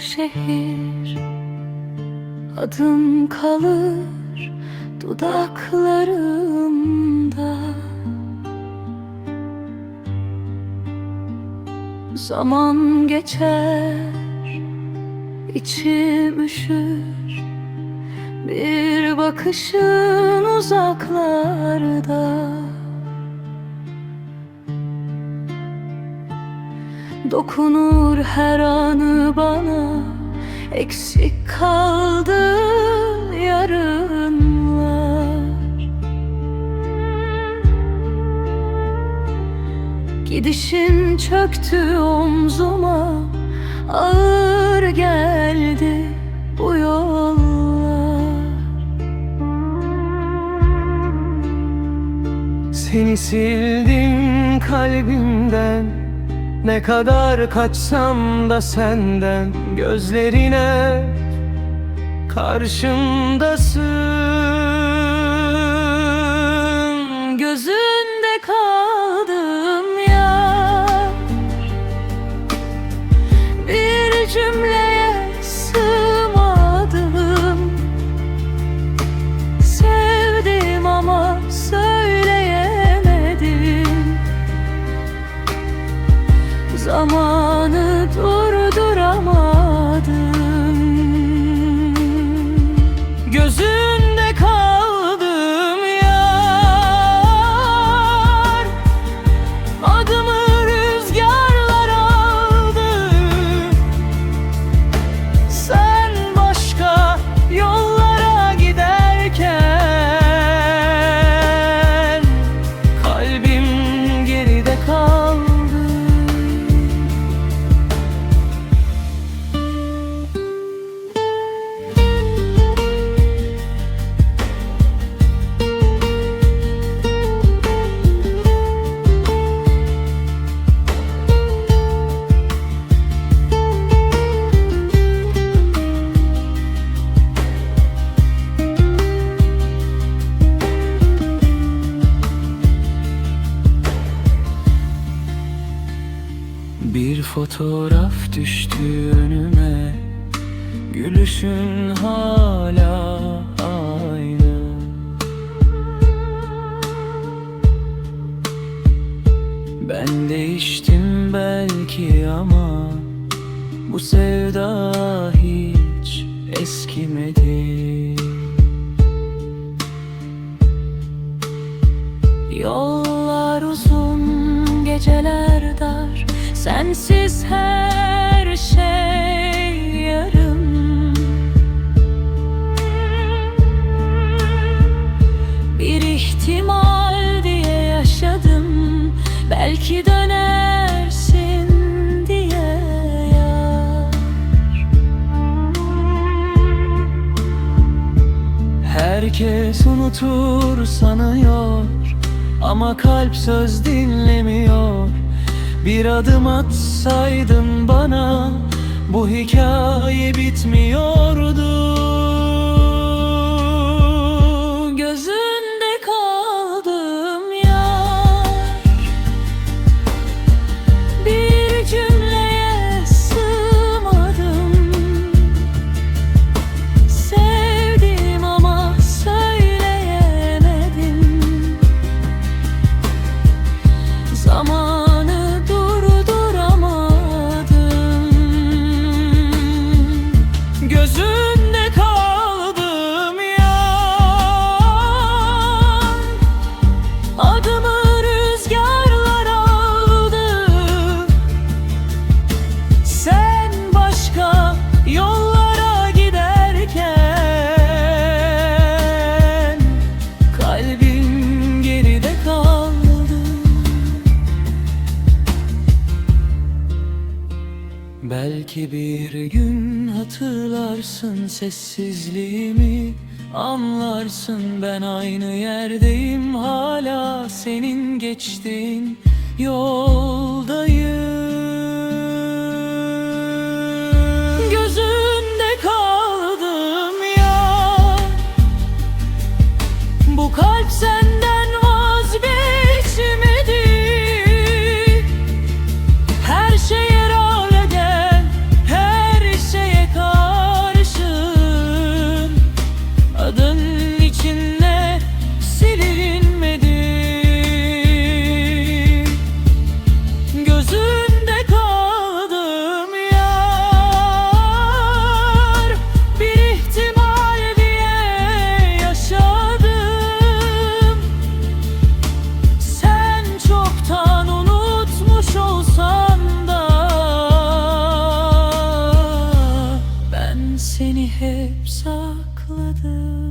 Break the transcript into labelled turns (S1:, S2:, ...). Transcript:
S1: şehir. Adım kalır dudaklarımda. Zaman geçer içim üşür. Bir bakışın uzaklarda Dokunur her anı bana. Eksik kaldı yarınlar. Gidişin çöktü omzuma. Ağır geldi bu yollar.
S2: Seni sildim kalbimden Ne kadar kaçsam da senden Gözlerine karşımdasın
S1: Zamanı durduramadım
S2: Bir fotoğraf düştü önüme. Gülüşün hala aynı. Ben değiştim belki ama Bu sevda hiç eskimedi.
S1: Yollar uzun, geceler dar Sensiz her şey yarım. Bir ihtimal diye yaşadım. Belki dönersin diye yar.
S2: Herkes unutur sanıyor. Ama kalp söz dinlemiyor Bir adım atsaydın bana Bu hikaye bitmiyordu Belki bir gün hatırlarsın sessizliğimi Anlarsın ben aynı yerdeyim hala senin geçtiğin yoldayım Seni hep sakladım.